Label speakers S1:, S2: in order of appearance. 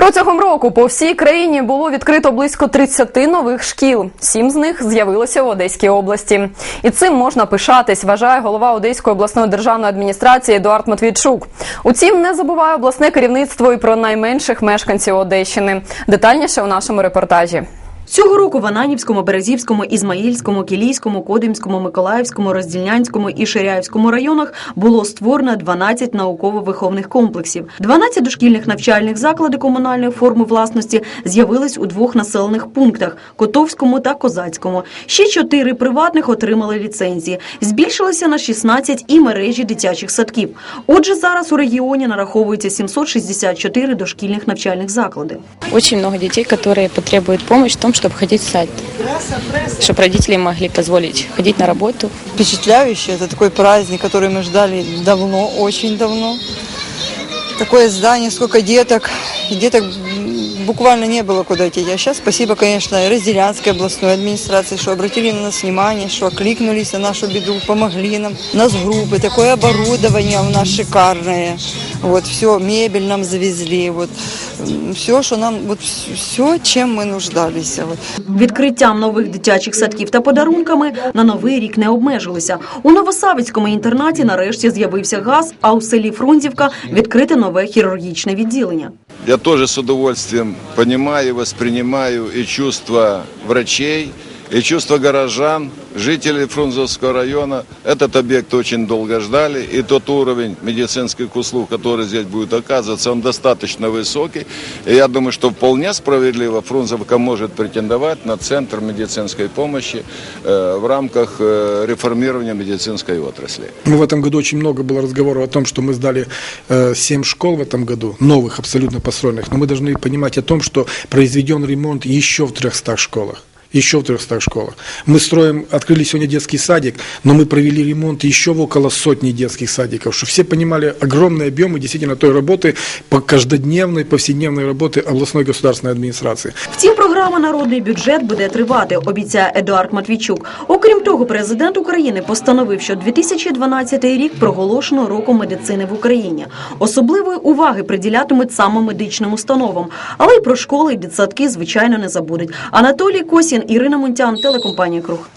S1: Протягом року по всій країні було відкрито близько 30 нових шкіл. Сім з них з'явилося в Одеській області. І цим можна пишатись, вважає голова Одеської обласної державної адміністрації Едуард Матвійчук. Утім, не забуває обласне керівництво і про найменших мешканців Одещини. Детальніше у нашому репортажі.
S2: Цього року в Ананівському, Березівському, Ізмаїльському, Кілійському, Кодимському, Миколаївському, Роздільнянському і Ширяївському районах було створено 12 науково-виховних комплексів. 12 дошкільних навчальних заклади комунальної форми власності з'явились у двох населених пунктах – Котовському та Козацькому. Ще чотири приватних отримали ліцензії. Збільшилися на 16 і мережі дитячих садків. Отже, зараз у регіоні нараховується 764 дошкільних навчальних заклади.
S3: Очень много детей, которые потребуют помощи в том, чтобы ходить в сад, чтобы родители могли позволить ходить на работу.
S4: впечатляюще. Это такой праздник, который мы ждали давно, очень давно. Такое здание, сколько деток. И деток м, буквально не было куда идти. А сейчас спасибо, конечно, и Разделянской областной администрации, что обратили на нас внимание, что окликнулись на нашу беду, помогли нам. У нас группы, такое оборудование у нас шикарное. Вот, все, мебель нам завезли. Вот, все, что нам, вот, все, чем мы нуждались. Вот.
S2: Відкриттям нових дитячих садків та подарунками на новий рік не обмежилися. У Новосавицькому інтернаті нарешті з'явився газ, а у селі Фрунзівка відкрите нове хірургічне відділення.
S5: Я тоже с удовольствием понимаю, воспринимаю и чувства врачей, и чувства горожан, жителей Фрунзенского района. Этот объект очень долго ждали, и тот уровень медицинских услуг, который здесь будет оказываться, он достаточно высокий. И я думаю, что вполне справедливо Фрунзенка может претендовать на центр медицинской помощи э, в рамках э, реформирования медицинской отрасли.
S6: Ну, в этом году очень много было разговоров о том, что мы сдали э, 7 школ в этом году, новых абсолютно построенных. Но мы должны понимать о том, что произведен ремонт еще в 300 школах. Еще в 300 школах. Мы строим, открыли сегодня детский садик, но мы провели ремонт еще в около сотни детских садиков, чтобы все понимали огромные объемы действительно той работы, по каждодневной, повседневной работы областной государственной администрации.
S2: Втім, програма «Народний бюджет» буде тривати, обіцяє Едуард Матвійчук. Окрім того, президент України постановив, що 2012 рік проголошено роком медицини в Україні. Особливої уваги приділятимуть саме медичним установам, але й про школи і дитсадки, звичайно, не забудуть. Анатолій Косін, Ірина Мунтян, телекомпанія «Круг».